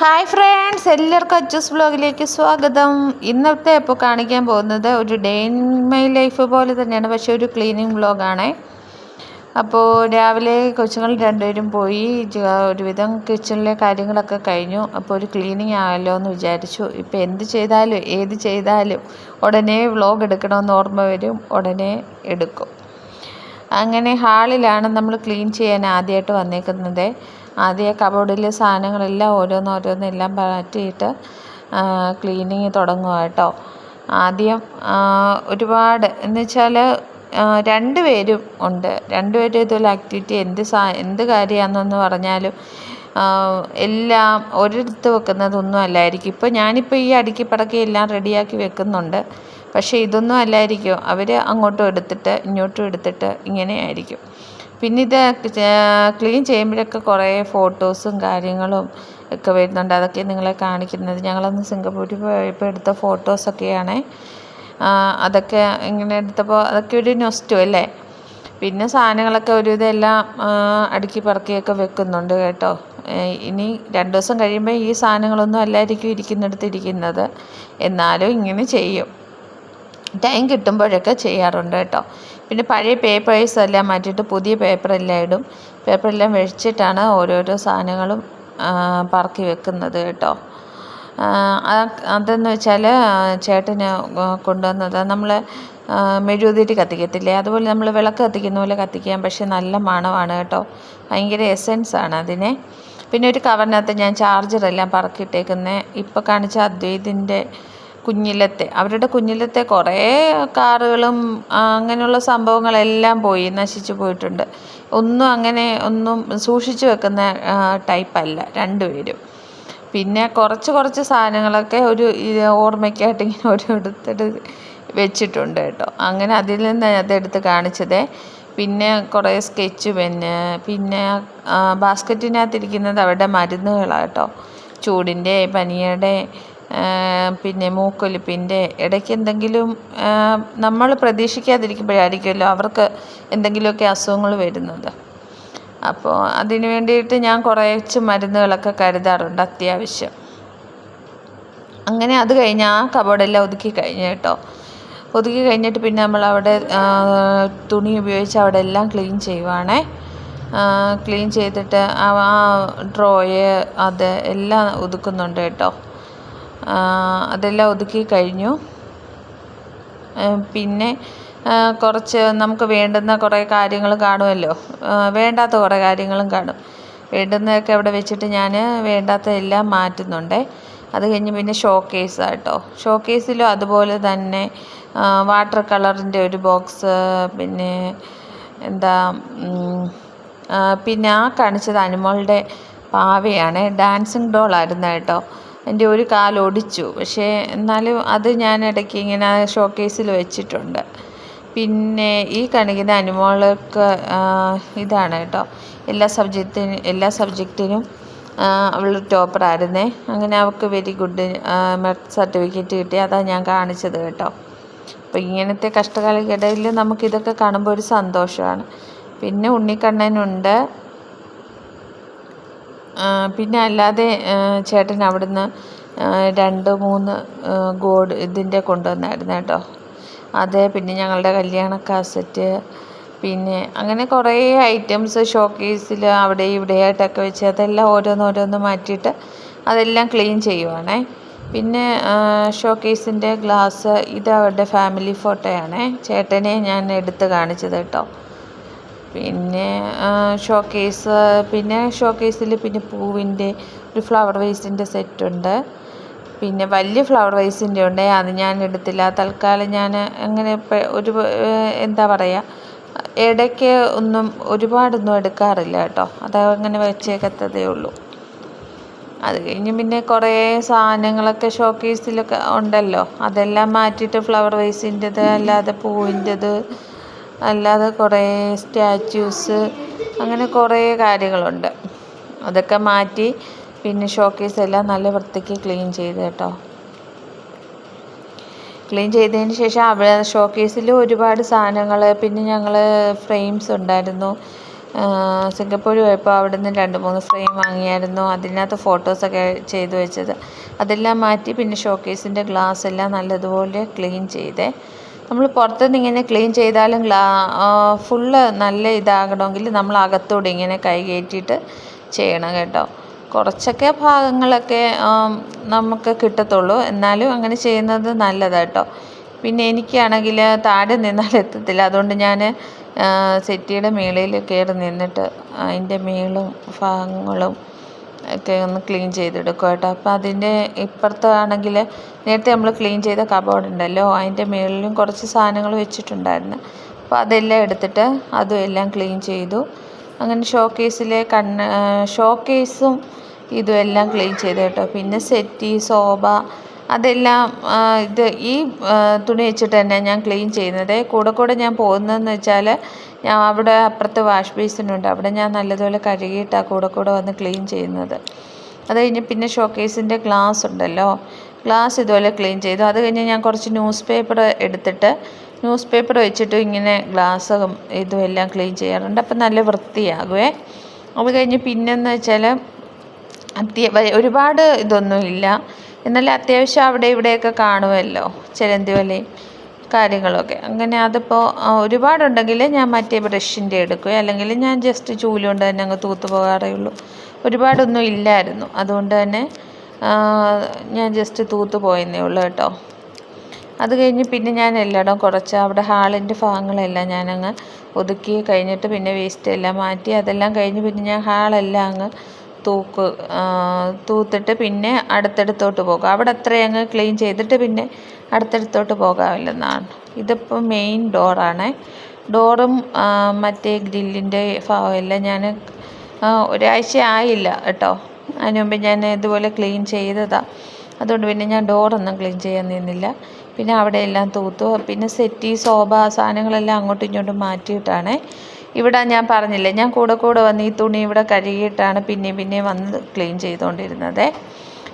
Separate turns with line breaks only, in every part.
Hi friends എല്ലാവർക്കും അച്ചൂസ് വ്ലോഗിലേക്ക് സ്വാഗതം. ഇന്നത്തെ ഇപ്പോൾ കാണിക്കാൻ പോകുന്നത് ഒരു ഡേ ഇൻ മൈ ലൈഫ് പോലെ തന്നെയാണ് പക്ഷേ ഒരു ക്ലീനിങ് ബ്ലോഗാണ് അപ്പോൾ രാവിലെ കൊച്ചുങ്ങൾ രണ്ടുപേരും പോയി ഒരുവിധം കിച്ചണിലെ കാര്യങ്ങളൊക്കെ കഴിഞ്ഞു. അപ്പോൾ ഒരു ക്ലീനിങ് ആയല്ലോ എന്ന് വിചാരിച്ചു. ഇപ്പോൾ എന്ത് ചെയ്താലും ഏത് ചെയ്താലും ഉടനെ വ്ലോഗ് എടുക്കണമെന്ന് ഓർമ്മ വരും ഉടനെ എടുക്കും. അങ്ങനെ ഹാളിലാണ് നമ്മൾ ക്ലീൻ ചെയ്യാൻ ആദ്യമായിട്ട് വന്നേക്കുന്നത്. ആദ്യം കബോർഡിലെ സാധനങ്ങളെല്ലാം ഓരോന്നോരോന്നെല്ലാം മാറ്റിയിട്ട് ക്ലീനിങ് തുടങ്ങുക കേട്ടോ. ആദ്യം ഒരുപാട് എന്ന് വെച്ചാൽ രണ്ട് പേരും ഉണ്ട്. രണ്ടുപേരും ഇതുപോലെ ആക്ടിവിറ്റി എന്ത് സാ എന്ത് കാര്യമാണെന്നൊന്ന് പറഞ്ഞാലും എല്ലാം ഒരിടത്ത് വെക്കുന്നതൊന്നും അല്ലായിരിക്കും. ഇപ്പോൾ ഞാനിപ്പോൾ ഈ അടുക്കി പടക്കി എല്ലാം റെഡിയാക്കി വെക്കുന്നുണ്ട്. പക്ഷേ ഇതൊന്നും അല്ലായിരിക്കും. അവർ അങ്ങോട്ടും എടുത്തിട്ട് ഇങ്ങോട്ടും എടുത്തിട്ട് ഇങ്ങനെ ആയിരിക്കും. പിന്നെ ഇത് ക്ലീൻ ചെയ്യുമ്പോഴൊക്കെ കുറേ ഫോട്ടോസും കാര്യങ്ങളും ഒക്കെ വരുന്നുണ്ട്. അതൊക്കെ നിങ്ങളെ കാണിക്കുന്നത്. ഞങ്ങളന്ന് സിംഗപ്പൂരിൽ പോയപ്പോൾ എടുത്ത ഫോട്ടോസൊക്കെയാണ് അതൊക്കെ ഇങ്ങനെ എടുത്തപ്പോൾ അതൊക്കെ ഒരു നൊസ്റ്റു അല്ലേ? പിന്നെ സാധനങ്ങളൊക്കെ ഒരു ഇതെല്ലാം അടുക്കി പറക്കിയൊക്കെ വെക്കുന്നുണ്ട് കേട്ടോ. ഇനി രണ്ട് ദിവസം കഴിയുമ്പോൾ ഈ സാധനങ്ങളൊന്നും അല്ലായിരിക്കും ഇരിക്കുന്നിടത്ത് ഇരിക്കുന്നത്. എന്നാലും ഇങ്ങനെ ചെയ്യും. ടൈം കിട്ടുമ്പോഴൊക്കെ ചെയ്യാറുണ്ട് കേട്ടോ. പിന്നെ പഴയ പേപ്പേഴ്സ് എല്ലാം മാറ്റിയിട്ട് പുതിയ പേപ്പറെല്ലാം ഇടും പേപ്പറെല്ലാം വെച്ചിട്ടാണ് ഓരോരോ സാധനങ്ങളും പറക്കി വെക്കുന്നത് കേട്ടോ. അതെന്ന് വെച്ചാൽ ചേട്ടന് കൊണ്ടുവന്നത് നമ്മൾ മെഴുകുതിരി കത്തിക്കത്തില്ലേ? അതുപോലെ നമ്മൾ വിളക്ക് കത്തിക്കുന്ന പോലെ കത്തിക്കാം പക്ഷേ നല്ല മണമാണ് കേട്ടോ. ഭയങ്കര എസെൻസ് ആണ് അതിനെ. പിന്നെ ഒരു കവറിനകത്ത് ഞാൻ ചാർജറെല്ലാം പറക്കിയിട്ടേക്കുന്നത് ഇപ്പോൾ കാണിച്ച അദ്വൈതിന്റെ കുഞ്ഞിലത്തെ അവരുടെ കുഞ്ഞിലത്തെ കുറേ കാറുകളും അങ്ങനെയുള്ള സംഭവങ്ങളെല്ലാം പോയി നശിച്ചു പോയിട്ടുണ്ട്. ഒന്നും അങ്ങനെ ഒന്നും സൂക്ഷിച്ചു വെക്കുന്ന ടൈപ്പല്ല രണ്ടുപേരും പിന്നെ കുറച്ച് കുറച്ച് സാധനങ്ങളൊക്കെ ഒരു ഓർമ്മയ്ക്കായിട്ട് ഇങ്ങനെ ഓരോ എടുത്തിട്ട് വെച്ചിട്ടുണ്ട് കേട്ടോ. അങ്ങനെ അതിൽ നിന്ന് അതെടുത്ത് കാണിച്ചതേ. പിന്നെ കുറേ സ്കെച്ച് പെന്ന് പിന്നെ ബാസ്ക്കറ്റിനകത്തിരിക്കുന്നത് അവരുടെ മരുന്നുകളാണ് കേട്ടോ. ചൂടിന്റെ പനിയുടെ പിന്നെ മൂക്കൊലിപ്പിന്റെ ഇടയ്ക്ക് എന്തെങ്കിലും നമ്മൾ പ്രതീക്ഷിക്കാതിരിക്കുമ്പോഴായിരിക്കുമല്ലോ അവർക്ക് എന്തെങ്കിലുമൊക്കെ അസുഖങ്ങൾ വരുന്നത്. അപ്പോൾ അതിന് വേണ്ടിയിട്ട് ഞാൻ കുറച്ച് മരുന്നുകളൊക്കെ കരുതാറുണ്ട് അത്യാവശ്യം. അങ്ങനെ അത് കഴിഞ്ഞ് ആ കബോർഡെല്ലാം ഒതുക്കി കഴിഞ്ഞ് കേട്ടോ. ഒതുക്കി കഴിഞ്ഞിട്ട് പിന്നെ നമ്മൾ അവിടെ തുണി ഉപയോഗിച്ച് അവിടെ എല്ലാം ക്ലീൻ ചെയ്യുവാണേ. ക്ലീൻ ചെയ്തിട്ട് ആ ഡ്രോയ് അത് എല്ലാം ഒതുക്കുന്നുണ്ട് കേട്ടോ. അതെല്ലാം ഒതുക്കി കഴിഞ്ഞു. പിന്നെ കുറച്ച് നമുക്ക് വേണ്ടുന്ന കുറേ കാര്യങ്ങൾ കാണുമല്ലോ. വേണ്ടാത്ത കുറേ കാര്യങ്ങളും കാണും. വേണ്ടുന്നതൊക്കെ അവിടെ വെച്ചിട്ട് ഞാൻ വേണ്ടാത്ത എല്ലാം മാറ്റുന്നുണ്ട്. അത് കഴിഞ്ഞ് പിന്നെ ഷോ ഷോക്കേസ് കേട്ടോ ഷോ കേസിലും അതുപോലെ തന്നെ വാട്ടർ കളറിന്റെ ഒരു ബോക്സ് പിന്നെ എന്താ പിന്നെ ആ കാണിച്ചത് അനുമോളുടെ പാവയാണ്. ഡാൻസിങ് ഡോളായിരുന്നു കേട്ടോ. എന്റെ ഒരു കാൽ ഒടിച്ചു പക്ഷേ എന്നാലും അത് ഞാൻ ഇടയ്ക്ക് ഇങ്ങനെ ഷോക്കേസിൽ വെച്ചിട്ടുണ്ട്. പിന്നെ ഈ കാണിക്കുന്ന അനുമോൾക്ക് ഇതാണ് കേട്ടോ. എല്ലാ സബ്ജക്റ്റിനും എല്ലാ സബ്ജക്റ്റിനും അവൾ ടോപ്പറായിരുന്നേ. അങ്ങനെ അവൾക്ക് വെരി ഗുഡ് മെറിറ്റ് സർട്ടിഫിക്കറ്റ് കിട്ടി. അതാണ് ഞാൻ കാണിച്ചത് കേട്ടോ. അപ്പോൾ ഇങ്ങനത്തെ കഷ്ടകാലക്കിടയിൽ നമുക്കിതൊക്കെ കാണുമ്പോൾ ഒരു സന്തോഷമാണ്. പിന്നെ ഉണ്ണിക്കണ്ണനുണ്ട്. പിന്നെ അല്ലാതെ ചേട്ടൻ അവിടുന്ന് രണ്ട് മൂന്ന് ഗോഡ് ഇതിന്റെ കൊണ്ടുവന്നായിരുന്നു കേട്ടോ. അത് പിന്നെ ഞങ്ങളുടെ കല്യാണ കാസറ്റ് പിന്നെ അങ്ങനെ കുറേ ഐറ്റംസ് ഷോക്കേസിൽ അവിടെ ഇവിടെയായിട്ടൊക്കെ വെച്ച് അതെല്ലാം ഓരോന്നോരോന്ന് മാറ്റിയിട്ട് അതെല്ലാം ക്ലീൻ ചെയ്യുവാണേ. പിന്നെ ഷോക്കേസിന്റെ ഗ്ലാസ് ഇത് അവരുടെ ഫാമിലി ഫോട്ടോയാണേ ചേട്ടനെ ഞാൻ എടുത്ത് കാണിച്ചത് കേട്ടോ. പിന്നെ ഷോക്കേസ് പിന്നെ ഷോക്കേസിൽ പിന്നെ പൂവിന്റെ ഒരു ഫ്ലവർ വേസിന്റെ സെറ്റുണ്ട് പിന്നെ വലിയ ഫ്ലവർ വേസിന്റെ ഉണ്ട്. അത് ഞാൻ എടുത്തില്ല. തൽക്കാലം ഞാൻ അങ്ങനെ ഒരു എന്താ പറയുക ഇടയ്ക്ക് ഒന്നും ഒരുപാടൊന്നും എടുക്കാറില്ല കേട്ടോ. അത് അങ്ങനെ വെച്ചേക്കത്തതേ ഉള്ളൂ. അത് കഴിഞ്ഞ് പിന്നെ കുറേ സാധനങ്ങളൊക്കെ ഷോക്കേസിലൊക്കെ ഉണ്ടല്ലോ. അതെല്ലാം മാറ്റിയിട്ട് ഫ്ലവർ വേസിന്റെത് അല്ലാതെ പൂവിന്റെത് അല്ലാതെ കുറേ സ്റ്റാച്യൂസ് അങ്ങനെ കുറേ കാര്യങ്ങളുണ്ട്. അതൊക്കെ മാറ്റി പിന്നെ ഷോക്കേസ് എല്ലാം നല്ല വൃത്തിക്ക് ക്ലീൻ ചെയ്ത് കേട്ടോ. ക്ലീൻ ചെയ്തതിന് ശേഷം അവിടെ ഷോക്കേസിൽ ഒരുപാട് സാധനങ്ങൾ പിന്നെ ഞങ്ങൾ ഫ്രെയിംസ് ഉണ്ടായിരുന്നു. സിംഗപ്പൂർ പോയപ്പോൾ അവിടെ നിന്ന് രണ്ട് മൂന്ന് ഫ്രെയിം വാങ്ങിയായിരുന്നു. അതിനകത്ത് ഫോട്ടോസൊക്കെ ചെയ്തു വെച്ചത്. അതെല്ലാം മാറ്റി പിന്നെ ഷോക്കേസിന്റെ ഗ്ലാസ് എല്ലാം നല്ലതുപോലെ ക്ലീൻ ചെയ്തേ. നമ്മൾ പുറത്തുനിന്ന് ഇങ്ങനെ ക്ലീൻ ചെയ്താലും ഗ്ലാ ഫുള്ള് നല്ല ഇതാകണമെങ്കിൽ നമ്മൾ അകത്തൂടെ ഇങ്ങനെ കൈ കയറ്റിയിട്ട് ചെയ്യണം കേട്ടോ. കുറച്ചൊക്കെ ഭാഗങ്ങളൊക്കെ നമുക്ക് കിട്ടത്തുള്ളൂ. എന്നാലും അങ്ങനെ ചെയ്യുന്നത് നല്ലതാണ് കേട്ടോ. പിന്നെ എനിക്കാണെങ്കിൽ താഴെ നിന്നാൽ എത്തത്തില്ല. അതുകൊണ്ട് ഞാൻ സെറ്റിയുടെ മേളയിൽ കയറി നിന്നിട്ട് അതിന്റെ മേളും ഭാഗങ്ങളും ഒക്കെ ഒന്ന് ക്ലീൻ ചെയ്തെടുക്കും കേട്ടോ. അപ്പോൾ അതിന്റെ ഇപ്പുറത്ത് ആണെങ്കിൽ നേരത്തെ നമ്മൾ ക്ലീൻ ചെയ്ത കബോർഡ് ഉണ്ടല്ലോ അതിന്റെ മുകളിലും കുറച്ച് സാധനങ്ങൾ വെച്ചിട്ടുണ്ടായിരുന്നു. അപ്പോൾ അതെല്ലാം എടുത്തിട്ട് അതും എല്ലാം ക്ലീൻ ചെയ്തു. അങ്ങനെ ഷോക്കേസിലെ കണ്ണ് ഷോക്കേസും ഇതും എല്ലാം ക്ലീൻ ചെയ്തു കേട്ടോ. പിന്നെ സെറ്റി സോഫ അതെല്ലാം ഇത് ഈ തുണി വെച്ചിട്ട് തന്നെ ഞാൻ ക്ലീൻ ചെയ്യുന്നത്. കൂടെ കൂടെ ഞാൻ പോകുന്നതെന്ന് വെച്ചാൽ ഞാൻ അവിടെ അപ്പുറത്ത് വാഷ് ബേസിനുണ്ട്. അവിടെ ഞാൻ നല്ലതുപോലെ കഴുകിയിട്ടാണ് കൂടെ കൂടെ വന്ന് ക്ലീൻ ചെയ്യുന്നത്. അത് കഴിഞ്ഞ് പിന്നെ ഷോക്കേസിന്റെ ഗ്ലാസ് ഉണ്ടല്ലോ. ഗ്ലാസ് ഇതുപോലെ ക്ലീൻ ചെയ്തു. അത് കഴിഞ്ഞ് ഞാൻ കുറച്ച് ന്യൂസ് പേപ്പർ എടുത്തിട്ട് ന്യൂസ് പേപ്പർ വെച്ചിട്ട് ഇങ്ങനെ ഗ്ലാസ്സും ഇതും എല്ലാം ക്ലീൻ ചെയ്യാറുണ്ട്. അപ്പം നല്ല വൃത്തിയാകുമേ അത് കഴിഞ്ഞ് പിന്നെന്ന് വെച്ചാൽ അത്യ ഒരുപാട് ഇതൊന്നും ഇല്ല. എന്നാലും അത്യാവശ്യം അവിടെ ഇവിടെയൊക്കെ കാണുമല്ലോ. ചിലന്തി വലയും കാര്യങ്ങളൊക്കെ. അങ്ങനെ അതിപ്പോൾ ഒരുപാടുണ്ടെങ്കിൽ ഞാൻ മറ്റേ ബ്രഷിന്റെ എടുക്കും. അല്ലെങ്കിൽ ഞാൻ ജസ്റ്റ് ചൂൽ കൊണ്ട് തന്നെ അങ്ങ് തൂത്ത് പോകാറേ ഉള്ളൂ ഒരുപാടൊന്നും ഇല്ലായിരുന്നു. അതുകൊണ്ട് തന്നെ ഞാൻ ജസ്റ്റ് തൂത്ത് പോയെന്നേ ഉള്ളൂ കേട്ടോ. അത് കഴിഞ്ഞ് പിന്നെ ഞാൻ എല്ലായിടവും കുറച്ച് അവിടെ ഹാളിന്റെ ഭാഗങ്ങളെല്ലാം ഞാനങ്ങ് ഒതുക്കി കഴിഞ്ഞിട്ട് പിന്നെ വേസ്റ്റ് എല്ലാം മാറ്റി അതെല്ലാം കഴിഞ്ഞ് പിന്നെ ഞാൻ ഹാളെല്ലാം അങ്ങ് തൂക്ക് തൂത്തിട്ട് പിന്നെ അടുത്തടുത്തോട്ട് പോകാം. അവിടെ അത്രയും അങ്ങ് ക്ലീൻ ചെയ്തിട്ട് പിന്നെ അടുത്തടുത്തോട്ട് പോകാമില്ലെന്നാണ് ഇതിപ്പോൾ മെയിൻ ഡോറാണ് ഡോറും മറ്റേ ഗ്രില്ലിന്റെ ഭാഗമെല്ലാം ഞാൻ ഒരാഴ്ച ആയില്ല കേട്ടോ. അതിന് മുമ്പ് ഞാൻ ഇതുപോലെ ക്ലീൻ ചെയ്തതാണ് അതുകൊണ്ട് പിന്നെ ഞാൻ ഡോറൊന്നും ക്ലീൻ ചെയ്യാൻ നിന്നില്ല. പിന്നെ അവിടെ എല്ലാം തൂത്തു. പിന്നെ സെറ്റി സോഫ സാധനങ്ങളെല്ലാം അങ്ങോട്ടും ഇങ്ങോട്ടും മാറ്റിയിട്ടാണ്. ഇവിടെ ഞാൻ പറഞ്ഞില്ലേ ഞാൻ കൂടെ കൂടെ വന്ന് ഈ തുണി ഇവിടെ കഴുകിയിട്ടാണ് പിന്നെയും പിന്നെയും വന്ന് ക്ലീൻ ചെയ്തുകൊണ്ടിരുന്നത്.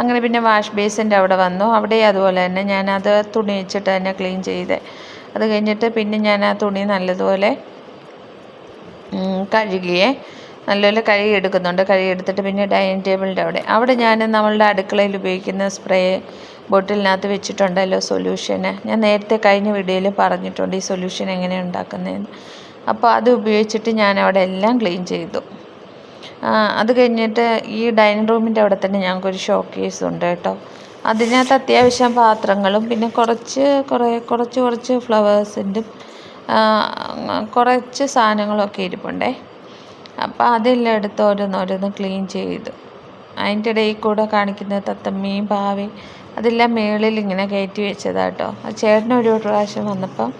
അങ്ങനെ പിന്നെ വാഷ് ബേസിന്റെ അവിടെ വന്നു. അവിടെ അതുപോലെ തന്നെ ഞാനത് തുണി വെച്ചിട്ട് തന്നെ ക്ലീൻ ചെയ്തേ അത് കഴിഞ്ഞിട്ട് പിന്നെ ഞാൻ ആ തുണി നല്ലതുപോലെ കഴുകിയേ. നല്ലപോലെ കഴുകി എടുക്കുന്നുണ്ട്. കഴുകി എടുത്തിട്ട് പിന്നെ ഡൈനിങ് ടേബിളിന്റെ അവിടെ. അവിടെ ഞാൻ നമ്മളുടെ അടുക്കളയിൽ ഉപയോഗിക്കുന്ന സ്പ്രേ ബോട്ടിലിനകത്ത് വെച്ചിട്ടുണ്ടല്ലോ സൊല്യൂഷന് ഞാൻ നേരത്തെ കഴിഞ്ഞ വീഡിയോയിൽ പറഞ്ഞിട്ടുണ്ട് ഈ സൊല്യൂഷൻ എങ്ങനെ ഉണ്ടാക്കുന്നതെന്ന്. അപ്പോൾ അത് ഉപയോഗിച്ചിട്ട് ഞാൻ അവിടെ എല്ലാം ക്ലീൻ ചെയ്തു. അത് കഴിഞ്ഞിട്ട് ഈ ഡൈനിങ് റൂമിന്റെ അവിടെ തന്നെ ഞങ്ങൾക്കൊരു ഷോ കേസ് ഉണ്ട് കേട്ടോ. അതിനകത്ത് അത്യാവശ്യം പാത്രങ്ങളും പിന്നെ കുറച്ച് കുറേ കുറച്ച് കുറച്ച് ഫ്ലവേഴ്സിന്റെ കുറച്ച് സാധനങ്ങളൊക്കെ ഇരിപ്പുണ്ടേ. അപ്പോൾ അതെല്ലാം എടുത്ത് ഓരോന്നോരോന്ന് ക്ലീൻ ചെയ്തു. അതിന്റെ ഇടയിൽ കൂടെ കാണിക്കുന്ന തത്തമ്മയും ഭാവി അതെല്ലാം മേളിൽ ഇങ്ങനെ കയറ്റി വെച്ചതാട്ടോ ആ ചേട്ടനൊരു പ്രാവശ്യം വന്നപ്പം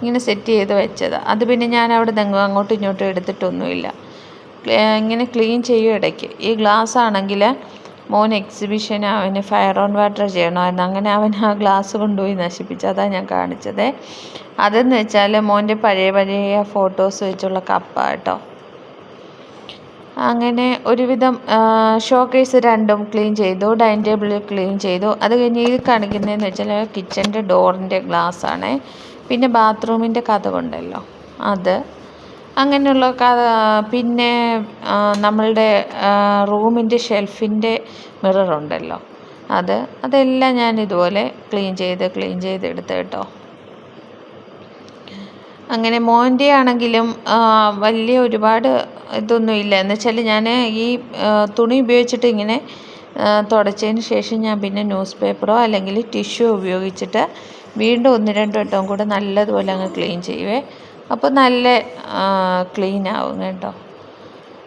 ഇങ്ങനെ സെറ്റ് ചെയ്ത് വെച്ചതാണ് അത് പിന്നെ ഞാൻ അവിടെ നിന്ന് അങ്ങോട്ടും ഇങ്ങോട്ടും എടുത്തിട്ടൊന്നുമില്ല. ഇങ്ങനെ ക്ലീൻ ചെയ്യും ഇടയ്ക്ക്. ഈ ഗ്ലാസ് ആണെങ്കിൽ മോൻ എക്സിബിഷൻ അവന് ഫയർ ഓൺ വാട്ടർ ചെയ്യണമായിരുന്നു. അങ്ങനെ അവൻ ആ ഗ്ലാസ് കൊണ്ടുപോയി നശിപ്പിച്ചു. അതാണ് ഞാൻ കാണിച്ചത്. അതെന്ന് വെച്ചാൽ മോന്റെ പഴയ പഴയ ഫോട്ടോസ് വെച്ചുള്ള കപ്പ കേട്ടോ. അങ്ങനെ ഒരുവിധം ഷോക്കേസ് രണ്ടും ക്ലീൻ ചെയ്തു. ഡൈനിങ് ടേബിൾ ക്ലീൻ ചെയ്തു. അത് കഴിഞ്ഞ് ഇത് കാണിക്കുന്നതെന്ന് വെച്ചാൽ കിച്ചന്റെ ഡോറിന്റെ ഗ്ലാസ് ആണ്. പിന്നെ ബാത്റൂമിന്റെ കതകുണ്ടല്ലോ അത്. അങ്ങനെയുള്ള കഥ പിന്നെ നമ്മളുടെ റൂമിന്റെ ഷെൽഫിന്റെ മിററുണ്ടല്ലോ അത് അതെല്ലാം ഞാൻ ഇതുപോലെ ക്ലീൻ ചെയ്ത് ക്ലീൻ ചെയ്ത് എടുത്ത് കേട്ടോ. അങ്ങനെ മോന്റെ ആണെങ്കിലും വലിയ ഒരുപാട് ഇതൊന്നും ഇല്ല. എന്ന് വെച്ചാൽ ഞാൻ ഈ തുണി ഉപയോഗിച്ചിട്ട് ഇങ്ങനെ തുടച്ചതിന് ശേഷം ഞാൻ പിന്നെ ന്യൂസ് പേപ്പറോ അല്ലെങ്കിൽ ടിഷ്യൂ ഉപയോഗിച്ചിട്ട് വീണ്ടും ഒന്ന് രണ്ട് വട്ടവും കൂടെ നല്ലതുപോലെ അങ്ങ് ക്ലീൻ ചെയ്യുവേ. അപ്പോൾ നല്ല ക്ലീൻ ആവും കേട്ടോ.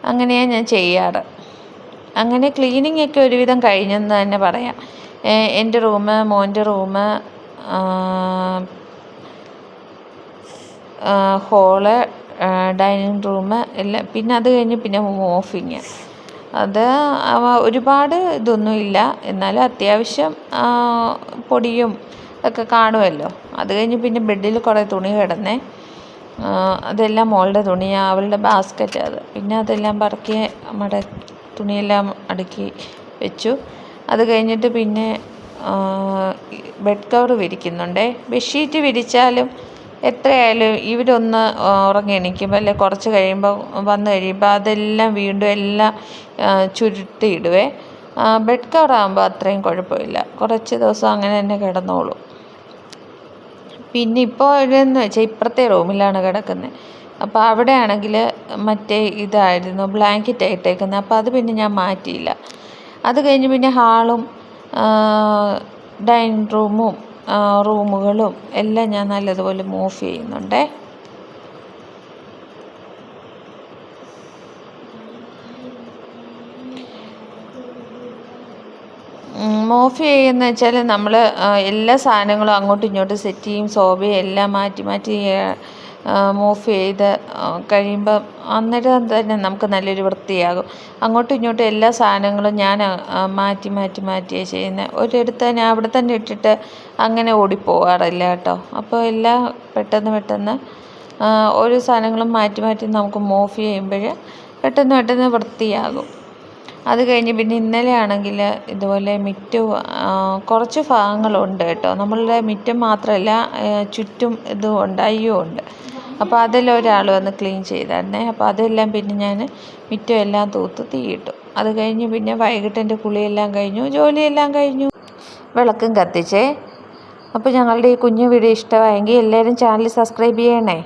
അങ്ങനെയാണ് ഞാൻ ചെയ്യാറ്. അങ്ങനെ ക്ലീനിങ് ഒക്കെ ഒരുവിധം കഴിഞ്ഞെന്ന് തന്നെ പറയാം. എന്റെ റൂം മോന്റെ റൂം ഹോൾ ഡൈനിങ് റൂം എല്ലാം പിന്നെ അത് കഴിഞ്ഞ് പിന്നെ മോഫിങ് അത് ഒരുപാട് ഇതൊന്നുമില്ല എന്നാലും അത്യാവശ്യം പൊടിയും ഒക്കെ കാണുമല്ലോ. അത് കഴിഞ്ഞ് പിന്നെ ബെഡിൽ കുറേ തുണി കിടന്നേ. അതെല്ലാം മോളുടെ തുണിയാണ് അവളുടെ ബാസ്ക്കറ്റ് അത്. പിന്നെ അതെല്ലാം പറക്കി നമ്മുടെ തുണിയെല്ലാം അടുക്കി വെച്ചു. അത് കഴിഞ്ഞിട്ട് പിന്നെ ബെഡ് കവർ വിരിക്കുന്നുണ്ടേ. ബെഡ്ഷീറ്റ് വിരിച്ചാലും എത്രയായാലും ഇവരൊന്ന് ഉറങ്ങി എണീക്കുമ്പോൾ അല്ലെ കുറച്ച് കഴിയുമ്പോൾ വന്നു കഴിയുമ്പോൾ അതെല്ലാം വീണ്ടും എല്ലാം ചുരുട്ടിയിടുവേ. ബെഡ് കവർ ആകുമ്പോൾ അത്രയും കുഴപ്പമില്ല. കുറച്ച് ദിവസം അങ്ങനെ തന്നെ കിടന്നോളും. പിന്നെ ഇപ്പോൾ എന്ന് വെച്ചാൽ ഇപ്പുറത്തെ റൂമിലാണ് കിടക്കുന്നത് അപ്പോൾ അവിടെ ആണെങ്കിൽ മറ്റേ ഇതായിരുന്നു ബ്ലാങ്കറ്റ് ഇട്ടേക്കുന്നത് അപ്പോൾ അത് പിന്നെ ഞാൻ മാറ്റിയില്ല. അത് കഴിഞ്ഞ് പിന്നെ ഹാളും ഡൈനിങ് റൂമും റൂമുകളും എല്ലാം ഞാൻ നല്ലതുപോലെ മൂവ് ചെയ്യുന്നുണ്ടേ. മൂവ് ചെയ്യുന്ന വെച്ചാൽ നമ്മൾ എല്ലാ സാധനങ്ങളും അങ്ങോട്ടും ഇങ്ങോട്ടും സെറ്റ് ചെയ്യും സോഫയും എല്ലാം മാറ്റി മാറ്റി മൂവ് ചെയ്ത് കഴിയുമ്പോൾ അന്നേരം തന്നെ നമുക്ക് നല്ലൊരു വൃത്തിയാകും. അങ്ങോട്ടും ഇങ്ങോട്ടും എല്ലാ സാധനങ്ങളും ഞാൻ മാറ്റി മാറ്റി മാറ്റിയാണ് ചെയ്യുന്നത് ഒരിടത്ത് ഞാൻ അവിടെ തന്നെ ഇട്ടിട്ട് അങ്ങനെ ഓടിപ്പോകാറില്ല കേട്ടോ. അപ്പോൾ എല്ലാം പെട്ടെന്ന് പെട്ടെന്ന് ഓരോ സാധനങ്ങളും മാറ്റി മാറ്റി നമുക്ക് മൂവ് ചെയ്യുമ്പോൾ പെട്ടെന്ന് പെട്ടെന്ന് വൃത്തിയാകും. അത് കഴിഞ്ഞ് പിന്നെ ഇന്നലെ ആണെങ്കിൽ ഇതുപോലെ മുറ്റ കുറച്ച് ഭാഗങ്ങളുണ്ട് കേട്ടോ. നമ്മളുടെ മുറ്റം മാത്രമല്ല ചുറ്റും ഇതും ഉണ്ട് അയ്യോ ഉണ്ട്. അപ്പോൾ അതെല്ലാം ഒരാൾ വന്ന് ക്ലീൻ ചെയ്തായിരുന്നേ. അപ്പോൾ അതെല്ലാം പിന്നെ ഞാൻ മുറ്റം എല്ലാം തൂത്ത് തീയിട്ടു. അത് കഴിഞ്ഞ് പിന്നെ വൈകിട്ട് എന്റെ കുളിയെല്ലാം കഴിഞ്ഞു ജോലിയെല്ലാം കഴിഞ്ഞു. വിളക്കും കത്തിച്ചേ. അപ്പോൾ ഞങ്ങളുടെ ഈ കുഞ്ഞു വീഡിയോ ഇഷ്ടമായെങ്കിൽ എല്ലാവരും ചാനൽ സബ്സ്ക്രൈബ് ചെയ്യണേ.